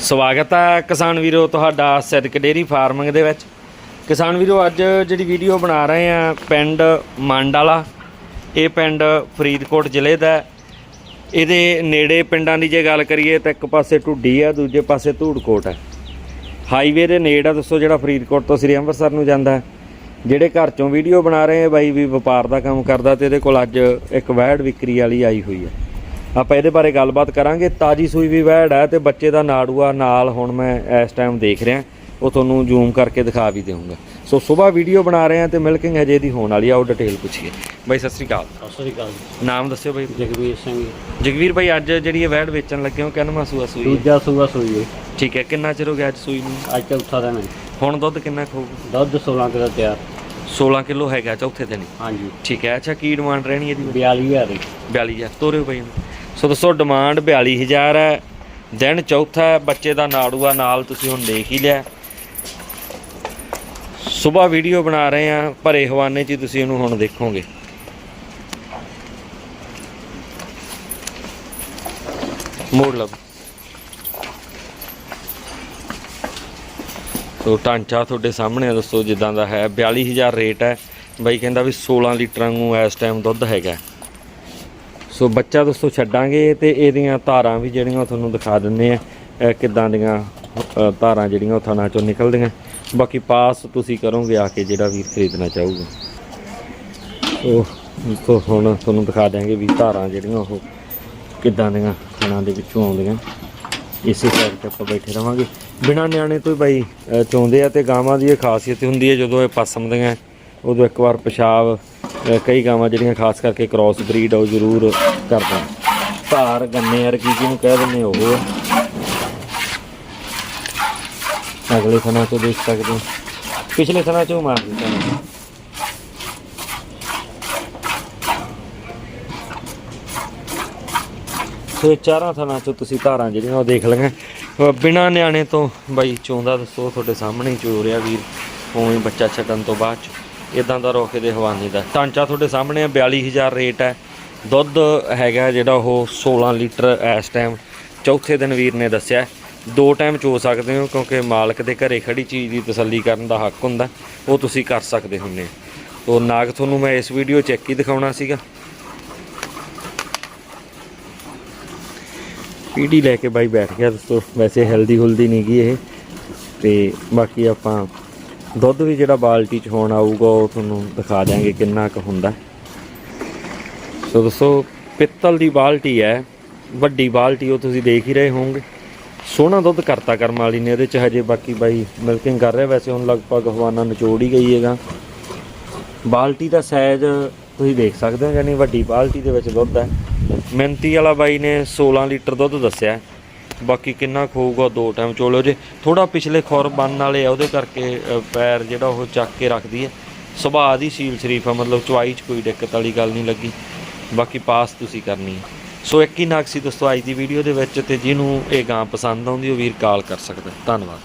ਸਵਾਗਤ ਹੈ ਕਿਸਾਨ ਵੀਰੋ ਤੁਹਾਡਾ ਸਿੱਧਕ ਡੇਰੀ ਫਾਰਮਿੰਗ ਦੇ ਵਿੱਚ। ਕਿਸਾਨ ਵੀਰੋ, ਅੱਜ ਜਿਹੜੀ ਵੀਡੀਓ ਬਣਾ ਰਹੇ ਆ ਪਿੰਡ ਮੰਡ ਵਾਲਾ ਇਹ ਪਿੰਡ ਫਰੀਦਕੋਟ ਜ਼ਿਲ੍ਹੇ ਦਾ ਇਹਦੇ ਨੇੜੇ ਪਿੰਡਾਂ ਦੀ ਜੇ ਗੱਲ ਕਰੀਏ ਤਾਂ ਇੱਕ ਪਾਸੇ ਢੁੱਡੀ ਆ, ਦੂਜੇ ਪਾਸੇ ਧੂੜਕੋਟ ਹੈ ਹਾਈਵੇ ਦੇ ਨੇੜੇ ਆ, ਦੱਸੋ ਜਿਹੜਾ ਫਰੀਦਕੋਟ ਤੋਂ ਸ੍ਰੀ ਅੰਮ੍ਰਿਤਸਰ ਨੂੰ ਜਾਂਦਾ ਹੈ। ਜਿਹੜੇ ਘਰ ਚੋਂ ਵੀਡੀਓ ਬਣਾ ਰਹੇ ਆ, ਬਾਈ ਵੀ ਵਪਾਰ ਦਾ ਕੰਮ ਕਰਦਾ ਤੇ ਇਹਦੇ ਕੋਲ ਅੱਜ ਇੱਕ ਵੈੜ ਵਿਕਰੀ ਵਾਲੀ ਆਈ ਹੋਈ ਹੈ। ਆਪਾਂ ਇਹਦੇ ਬਾਰੇ ਗੱਲਬਾਤ ਕਰਾਂਗੇ। ਤਾਜੀ ਸੂਈ ਵੀ ਵੈੜ ਹੈ ਤੇ ਬੱਚੇ ਦਾ ਨਾੜੂਆ ਨਾਲ ਹੁਣ ਮੈਂ ਇਸ ਟਾਈਮ ਦੇਖ ਰਿਹਾ। ਉਹ ਤੁਹਾਨੂੰ ਜ਼ੂਮ ਕਰਕੇ ਦਿਖਾ ਵੀ ਦੇਵਾਂਗਾ। ਸੋ ਸਵੇਰ ਵੀਡੀਓ ਬਣਾ ਰਹੇ ਆ ਤੇ ਮਿਲਕਿੰਗ ਹਜੇ ਦੀ ਹੋਣ ਵਾਲੀ ਆ। ਉਹ ਡਿਟੇਲ ਪੁੱਛੀਏ। ਬਾਈ ਸਤਿ ਸ੍ਰੀ ਅਕਾਲ। ਸਤਿ ਸ੍ਰੀ ਅਕਾਲ। ਨਾਮ ਦੱਸਿਓ ਬਾਈ। ਜਗਵੀਰ ਸਿੰਘ ਜਗਵੀਰ ਬਾਈ ਅੱਜ ਜਿਹੜੀ ਇਹ ਵੈੜ ਵੇਚਣ ਲੱਗੇ ਹੋ ਕਿੰਨਾ ਸੂਆ ਸੂਈ? ਦੂਜਾ ਸੂਆ ਸੂਈ ਹੈ। ਠੀਕ ਹੈ ਕਿੰਨਾ ਚਿਰ ਹੋ ਗਿਆ ਅੱਜ ਸੂਈ ਨੂੰ? ਅੱਜ ਚੌਥਾ ਦਿਨ ਹੈ। ਹੁਣ ਦੁੱਧ ਕਿੰਨਾ ਖਾਊ ਦੁੱਧ 16 ਕਿਲੋ ਤਿਆਰ। 16 ਕਿਲੋ ਹੈਗਾ ਚੌਥੇ ਦਿਨ। ਹਾਂਜੀ। ਠੀਕ ਹੈ ਅੱਛਾ ਕੀ ਡਿਮਾਂਡ ਰਹਿਣੀ ਇਹਦੀ? 42000 ਦੀ। 42000 ਤੋਰਿਓ ਬਾਈ ਨੂੰ ਸੋ ਦੱਸੋ ਡਿਮਾਂਡ 42000 ਹੈ। ਦਿਨ ਚੌਥਾ ਹੈ, ਬੱਚੇ ਦਾ ਨਾੜੂਆ ਨਾਲ ਤੁਸੀਂ ਹੁਣ ਦੇਖ ਹੀ ਲਿਆ। ਸਵੇਰ ਵੀਡੀਓ ਬਣਾ ਰਹੇ ਆ ਭਰੇ ਹਵਾਨੇ 'ਚ ਹੀ ਤੁਸੀਂ ਇਹਨੂੰ ਹੁਣ ਦੇਖੋਗੇ। ਮੋੜ ਲਓ। ਸੋ ਟਾਂਚਾ ਤੁਹਾਡੇ ਸਾਹਮਣੇ ਆ ਦੋਸਤੋ ਜਿੱਦਾਂ ਦਾ ਹੈ। 42000 ਰੇਟ ਹੈ। ਬਾਈ ਕਹਿੰਦਾ ਵੀ 16 ਲੀਟਰਾਂ ਨੂੰ ਇਸ ਟਾਈਮ ਦੁੱਧ ਹੈਗਾ। ਸੋ ਬੱਚਾ ਦੋਸਤੋ ਛੱਡਾਂਗੇ ਤੇ ਇਹਦੀਆਂ ਧਾਰਾਂ ਵੀ ਜਿਹੜੀਆਂ ਉਹ ਤੁਹਾਨੂੰ ਦਿਖਾ ਦਿੰਦੇ ਆ ਕਿੱਦਾਂ ਦੀਆਂ ਧਾਰਾਂ ਜਿਹੜੀਆਂ ਉਹ ਥਾਣਾ ਚੋਂ ਨਿਕਲਦੀਆਂ। ਬਾਕੀ ਪਾਸ ਤੁਸੀਂ ਕਰੋਗੇ ਆ ਕੇ ਜਿਹੜਾ ਵੀਰ ਖਰੀਦਣਾ ਚਾਹੂਗਾ। ਸੋ ਸੋ ਹੁਣ ਤੁਹਾਨੂੰ ਦਿਖਾ ਦਿਆਂਗੇ ਵੀ ਧਾਰਾਂ ਜਿਹੜੀਆਂ ਉਹ ਕਿੱਦਾਂ ਦੀਆਂ ਥਾਣਾ ਦੇ ਵਿੱਚੋਂ ਆਉਂਦੀਆਂ। ਇਸੇ ਸਾਈਡ ਤੇ ਆਪਾਂ ਬੈਠੇ ਰਵਾਂਗੇ। ਬਿਨਾਂ ਨਿਆਣੇ ਤੋਂ ਹੀ ਬਾਈ, ਅਹ ਚੋਂਦੇ ਆ ਤੇ ਗਾਵਾਂ ਦੀ ਇਹ ਖਾਸੀਅਤ ਹੁੰਦੀ ਹੈ ਜਦੋਂ ਇਹ ਪਸਮਦੀਆਂ ਉਦੋਂ ਇੱਕ ਵਾਰ ਪਿਸ਼ਾਬ ਕਈ ਗਾਵਾਂ ਜਿਹੜੀਆਂ ਖਾਸ ਕਰਕੇ ਕ੍ਰਾਸ ਬਰੀਡ ਉਹ ਜ਼ਰੂਰ ਕਰਦਾ। ਧਾਰ, ਗੰਨੇ ਵਰਗੀ ਜਿਹਨੂੰ ਕਹਿ ਦਿੰਦੇ ਉਹ। ਅਗਲੇ ਸਮਾਂ ਤੋਂ ਦੇਖ ਸਕਦੇ ਹੋ। ਪਿਛਲੇ ਸਮਾਂ ਚੋਂ ਮਾਰ ਦਿੱਤਾ। ਸੋ ਚਾਰਾਂ ਥਾਂ ਚੋਂ ਤੁਸੀਂ ਧਾਰਾਂ ਜਿਹੜੀਆਂ ਉਹ ਦੇਖ ਲਈਆਂ। ਅਹ ਬਿਨਾਂ ਨਿਆਣੇ ਤੋਂ ਬਾਈ ਚੋਂਦਾ ਦੱਸੋ, ਤੁਹਾਡੇ ਸਾਹਮਣੇ ਚੋ ਰਿਹਾ ਵੀਰ। ਉਵੇਂ ਬੱਚਾ ਛੱਡਣ ਤੋਂ ਬਾਅਦ ਚ। ਇਦਾਂ ਦਾ ਰੋਕੇ ਦੇ ਹਵਾਨੀ ਦਾ। ਢਾਂਚਾ ਤੁਹਾਡੇ ਸਾਹਮਣੇ ਆ 42000 ਰੇਟ ਹੈ। ਦੁੱਧ ਹੈਗਾ ਜਿਹੜਾ ਉਹ 16 ਲੀਟਰ ਇਸ ਟਾਈਮ ਚੌਥੇ ਦਿਨ ਵੀਰ ਨੇ ਦੱਸਿਆ। ਦੋ ਟਾਈਮ ਚੋ ਸਕਦੇ ਹੋ, ਕਿਉਂਕਿ ਮਾਲਕ ਦੇ ਘਰੇ ਖੜੀ ਚੀਜ਼ ਦੀ ਤਸੱਲੀ ਕਰਨ ਦਾ ਹੱਕ ਹੁੰਦਾ, ਉਹ ਤੁਸੀਂ ਕਰ ਸਕਦੇ ਹੁੰਦੇ ਹੋ। ਨਾਗ, ਤੁਹਾਨੂੰ ਮੈਂ ਇਸ ਵੀਡੀਓ ਚੈੱਕ ਹੀ ਦਿਖਾਉਣਾ ਸੀਗਾ। ਪੀੜੀ ਲੈ ਕੇ ਬਾਈ ਬੈਠ ਗਿਆ ਦੋਸਤੋ, ਵੈਸੇ ਹੈਲਦੀ ਹੁਲਦੀ ਨਹੀਂ ਗਈ ਇਹ। ਤੇ ਬਾਕੀ ਆਪਾਂ ਦੁੱਧ ਵੀ ਜਿਹੜਾ ਬਾਲਟੀ ਚ ਹੋਣ ਆਊਗਾ, ਉਹ ਤੁਹਾਨੂੰ ਦਿਖਾ ਦਿਆਂਗੇ ਕਿੰਨਾ ਕੁ ਹੁੰਦਾ। ਸੋ ਦੋਸਤੋ ਪਿੱਤਲ ਦੀ ਬਾਲਟੀ ਹੈ, ਵੱਡੀ ਬਾਲਟੀ, ਉਹ ਤੁਸੀਂ ਦੇਖ ਹੀ ਰਹੇ ਹੋਵੋਗੇ। ਸੋਹਣਾ ਦੁੱਧ ਕਰਤਾ ਕਰਮ ਵਾਲੀ ਨੇ, ਇਹਦੇ ਚ ਹਜੇ ਬਾਕੀ ਬਾਈ ਮਿਲਕਿੰਗ ਕਰ ਰਿਹਾ, ਵੈਸੇ ਹੁਣ ਲਗਭਗ ਹਵਾਨਾ ਨਿਚੋੜ ਹੀ ਗਈ ਹੈਗਾ ਬਾਲਟੀ ਦਾ ਸਾਈਜ਼ ਤੁਸੀਂ ਦੇਖ ਸਕਦੇ ਹੋ, ਯਾਨੀ ਵੱਡੀ ਬਾਲਟੀ ਦੇ ਵਿੱਚ ਦੁੱਧ ਹੈ। ਮਿੰਤੀ ਵਾਲਾ ਬਾਈ ਨੇ 16 ਲੀਟਰ ਦੁੱਧ ਦੱਸਿਆ। ਬਾਕੀ ਕਿੰਨਾ ਖੋਊਗਾ ਦੋ ਟਾਈਮ ਚੋਲੋ ਜੇ। ਥੋੜਾ ਪਿਛਲੇ ਖੁਰ ਬੰਨ ਵਾਲੇ ਆ, ਉਹਦੇ ਕਰਕੇ ਪੈਰ ਜਿਹੜਾ ਉਹ ਚੱਕ ਕੇ ਰੱਖਦੀ ਹੈ। ਸੁਭਾਅ ਦੀ ਸੀਲ ਸ਼ਰੀਫ ਆ, ਮਤਲਬ ਚਵਾਈ 'ਚ ਕੋਈ ਦਿੱਕਤ ਵਾਲੀ ਗੱਲ ਨਹੀਂ ਲੱਗੀ। ਬਾਕੀ ਪਾਸ ਤੁਸੀਂ ਕਰਨੀ ਹੈ। ਸੋ ਇੱਕ ਹੀ ਨਾਕ ਸੀ ਦੋਸਤੋ, ਅੱਜ ਦੀ ਵੀਡੀਓ ਦੇ ਵਿੱਚ, ਤੇ ਜਿਹਨੂੰ ਇਹ ਗਾਂ ਪਸੰਦ ਆਉਂਦੀ, ਉਹ ਵੀਰ ਕਾਲ ਕਰ ਸਕਦਾ। ਧੰਨਵਾਦ।